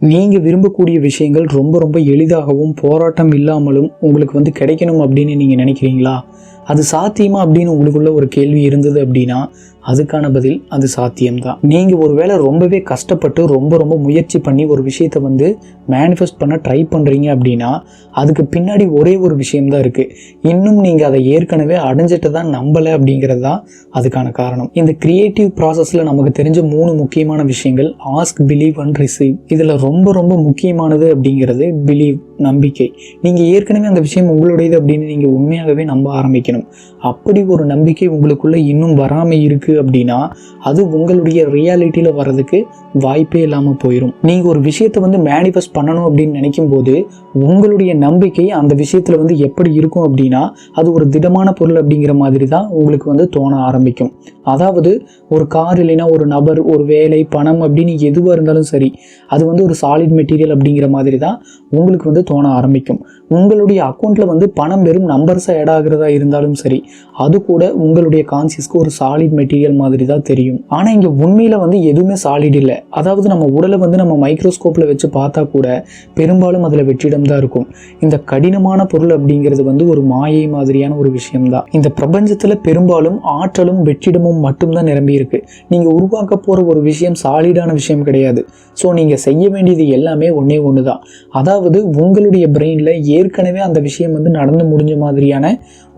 நீங்கள் விரும்பக்கூடிய விஷயங்கள் ரொம்ப ரொம்ப எளிதாகவும் போராட்டம் இல்லாமலும் உங்களுக்கு வந்து கிடைக்கணும் அப்படின்னு நீங்கள் நினைக்கிறீங்களா? அது சாத்தியமா அப்படின்னு உங்களுக்குள்ள ஒரு கேள்வி இருந்தது அப்படின்னா அதுக்கான பதில் அது சாத்தியம்தான். நீங்கள் ஒருவேளை ரொம்பவே கஷ்டப்பட்டு ரொம்ப ரொம்ப முயற்சி பண்ணி ஒரு விஷயத்தை வந்து மேனிஃபெஸ்ட் பண்ண ட்ரை பண்ணுறீங்க அப்படின்னா அதுக்கு பின்னாடி ஒரே ஒரு விஷயம்தான் இருக்குது இன்னும் நீங்கள் அதை ஏற்கனவே அடைஞ்சிட்டு தான் நம்பலை அப்படிங்கிறது தான் அதுக்கான காரணம். இந்த கிரியேட்டிவ் ப்ராசஸில் நமக்கு தெரிஞ்ச மூணு முக்கியமான விஷயங்கள் ஆஸ்க் பிலீவ் அண்ட் ரிசீவ் இதில் ரொம்ப ரொம்ப முக்கியமானது அப்படிங்கிறது பிலீவ் நம்பிக்கை. நீங்கள் ஏற்கனவே அந்த விஷயம் உங்களுடையது அப்படின்னு நீங்கள் உண்மையாகவே நம்ப ஆரம்பிக்கணும். அப்படி ஒரு நம்பிக்கை உங்களுக்குள்ளே இன்னும் வராமல் இருக்குது அப்படின்னா அது உங்களுடைய ரியாலிட்டியில் வர்றதுக்கு வாய்ப்பே இல்லாமல் போயிடும் நீங்கள் ஒரு விஷயத்தை வந்து மேனிஃபெஸ்ட் பண்ணணும் அப்படின்னு நினைக்கும் போது உங்களுடைய நம்பிக்கை அந்த விஷயத்தில் வந்து எப்படி இருக்கும் அப்படின்னா அது ஒரு திடமான பொருள் அப்படிங்கிற மாதிரி தான் உங்களுக்கு வந்து தோண ஆரம்பிக்கும். அதாவது ஒரு கார் இல்லைன்னா ஒரு நபர் ஒரு வேலை பணம் அப்படின்னு எதுவாக இருந்தாலும் சரி அது வந்து ஒரு சாலிட் மெட்டீரியல் அப்படிங்கிற மாதிரி தான் உங்களுக்கு வந்து தோண ஆரம்பிக்கும். உங்களுடைய அக்கௌண்ட்டில் வந்து பணம் வெறும் நம்பர்ஸாக ஆட் ஆகிறதா இருந்தாலும் இருந்தாலும் சரி அது கூட உங்களுடைய கான்சியஸ்க்கு ஒரு சாலிட் மெட்டீரியல் மாதிரி தான் தெரியும். ஆனால் இங்கே உண்மையில் வந்து எதுவுமே சாலிட் இல்லை. அதாவது நம்ம உடலை வந்து நம்ம மைக்ரோஸ்கோப்பில் வச்சு பார்த்தா கூட பெரும்பாலும் அதில் வெற்றிடம் தான் இருக்கும். இந்த கடினமான பொருள் அப்படிங்கிறது வந்து ஒரு மாயை மாதிரியான ஒரு விஷயம்தான் இந்த பிரபஞ்சத்தில் பெரும்பாலும் ஆற்றலும் வெற்றிடமும் மட்டும்தான் நிரம்பி இருக்கு. நீங்கள் உருவாக்க போகிற ஒரு விஷயம் சாலிடான விஷயம் கிடையாது. ஸோ நீங்கள் செய்ய வேண்டியது எல்லாமே ஒன்றே ஒன்று தான். அதாவது உங்களுடைய பிரெயினில் ஏற்கனவே அந்த விஷயம் வந்து நடந்து முடிஞ்ச மாதிரியான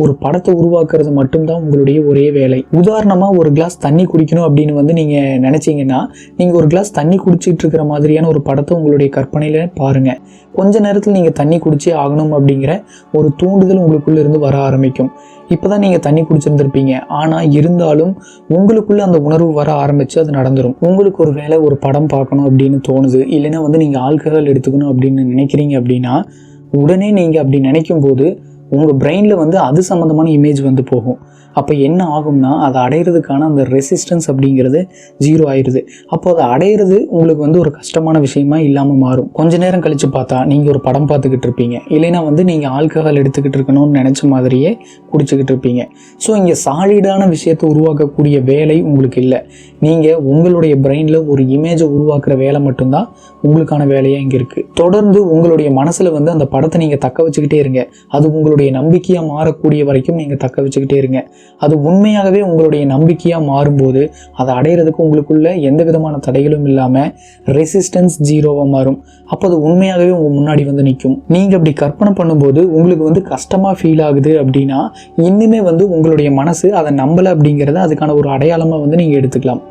ஒரு பணத்தை உருவாக்குறது மட்டும்தான் உங்களுடைய ஒரே வேலை. உதாரணமாக ஒரு கிளாஸ் தண்ணி குடிக்கணும் அப்படின்னு வந்து நீங்கள் நினச்சிங்கன்னா நீங்கள் ஒரு கிளாஸ் தண்ணி குடிச்சிட்டு இருக்கிற மாதிரியான ஒரு படத்தை உங்களுடைய கற்பனையில் பாருங்கள் கொஞ்ச நேரத்தில் நீங்கள் தண்ணி குடிச்சே ஆகணும் அப்படிங்கிற ஒரு தூண்டுதல் உங்களுக்குள்ளே இருந்து வர ஆரம்பிக்கும். இப்போ தான் நீங்கள் தண்ணி குடிச்சிருந்துருப்பீங்க. ஆனால் இருந்தாலும் உங்களுக்குள்ளே அந்த உணர்வு வர ஆரம்பித்து அது நடந்துடும் உங்களுக்கு ஒரு வேலை ஒரு படம் பார்க்கணும் அப்படின்னு தோணுது. இல்லைன்னா வந்து நீங்கள் ஆல்கஹால் எடுத்துக்கணும் அப்படின்னு நினைக்கிறீங்க அப்படின்னா உடனே நீங்கள் அப்படி நினைக்கும் போது உங்கள் பிரெயினில் வந்து அது சம்மந்தமான இமேஜ் வந்து போகும். அப்போ என்ன ஆகும்னா அதை அடையிறதுக்கான அந்த ரெசிஸ்டன்ஸ் அப்படிங்கிறது ஜீரோ ஆயிடுது. அப்போ அதை அடையிறது உங்களுக்கு வந்து ஒரு கஷ்டமான விஷயமா இல்லாமல் மாறும். கொஞ்ச நேரம் கழித்து பார்த்தா நீங்கள் ஒரு படம் பார்த்துக்கிட்டு இருப்பீங்க. இல்லைன்னா வந்து நீங்கள் ஆல்கஹால் எடுத்துக்கிட்டு இருக்கணும்னு நினச்ச மாதிரியே குடிச்சிக்கிட்டு இருப்பீங்க. ஸோ இங்கே சாலிடான விஷயத்தை உருவாக்கக்கூடிய வேலை உங்களுக்கு இல்லை. நீங்கள் உங்களுடைய பிரெயினில் ஒரு இமேஜை உருவாக்குற வேலை மட்டும்தான் உங்களுக்கான வேலையாக இங்கே இருக்குது தொடர்ந்து உங்களுடைய மனசில் வந்து அந்த படத்தை நீங்கள் தக்க வச்சுக்கிட்டே இருங்க. அது உங்களுடைய உங்களுடைய நம்பிக்கையாக மாறக்கூடிய வரைக்கும் நீங்கள் தக்க வச்சுக்கிட்டே இருங்க. அது உண்மையாகவே உங்களுடைய நம்பிக்கையாக மாறும்போது அதை அடையிறதுக்கு உங்களுக்குள்ள எந்த விதமான தடைகளும் இல்லாமல் ரெசிஸ்டன்ஸ் ஜீரோவாக மாறும். அப்போ அது உண்மையாகவே உங்கள் முன்னாடி வந்து நிற்கும் நீங்கள் அப்படி கற்பனை பண்ணும்போது உங்களுக்கு வந்து கஷ்டமாக ஃபீல் ஆகுது அப்படின்னா இன்னுமே வந்து உங்களுடைய மனசு அதை நம்பலை அப்படிங்கிறத அதுக்கான ஒரு அடையாளமாக வந்து நீங்கள் எடுத்துக்கலாம்.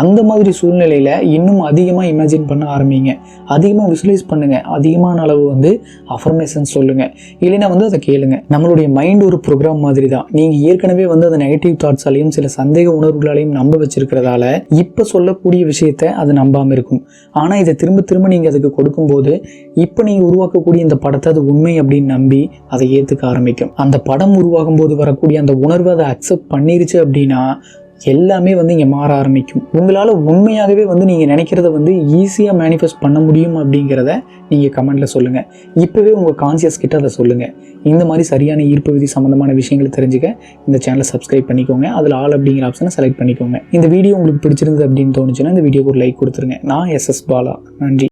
அந்த மாதிரி சூழ்நிலையில் இன்னும் அதிகமாக இமேஜின் பண்ண ஆரம்பிங்க. அதிகமாக விசுவலைஸ் பண்ணுங்கள் அதிகமான அளவு வந்து அஃபர்மேஷன் சொல்லுங்கள் இல்லைன்னா வந்து அதை கேளுங்க. நம்மளுடைய மைண்ட் ஒரு ப்ரோக்ராம் மாதிரி தான் நீங்கள் ஏற்கனவே வந்து அந்த நெகட்டிவ் தாட்ஸாலையும் சில சந்தேக உணர்வுகளாலையும் நம்ப வச்சிருக்கிறதால இப்போ சொல்லக்கூடிய விஷயத்த அது நம்பாமல் இருக்கும். ஆனால் இதை திரும்ப திரும்ப நீங்கள் அதுக்கு கொடுக்கும்போது இப்போ நீங்கள் உருவாக்கக்கூடிய இந்த படத்தை அது உண்மை அப்படின்னு நம்பி அதை ஏற்றுக்க ஆரம்பிக்கும். அந்த படம் உருவாகும் போது வரக்கூடிய அந்த உணர்வை அதை அக்செப்ட் பண்ணிருச்சு அப்படின்னா எல்லாமே வந்து இங்கே மாற ஆரம்பிக்கும். உங்களால் உண்மையாகவே வந்து நீங்கள் நினைக்கிறத வந்து ஈஸியாக மேனிஃபெஸ்ட் பண்ண முடியும் அப்படிங்கிறத நீங்கள் கமெண்ட்டில் சொல்லுங்கள் இப்போவே உங்கள் கான்சியஸ் கிட்ட அதை சொல்லுங்கள் இந்த மாதிரி சரியான ஈர்ப்பு விதி சம்மந்தமான விஷயங்களை தெரிஞ்சுக்க இந்த சேனலை சப்ஸ்கிரைப் பண்ணிக்கோங்க. அதில் ஆல் அப்படிங்கிற ஆப்ஷனை செலக்ட் பண்ணிக்கோங்க. இந்த வீடியோ உங்களுக்கு பிடிச்சிருந்தது அப்படின்னு தோணுச்சுன்னா இந்த வீடியோக்கு ஒரு லைக் கொடுத்துருங்க. நான் எஸ்எஸ் பாலா. நன்றி.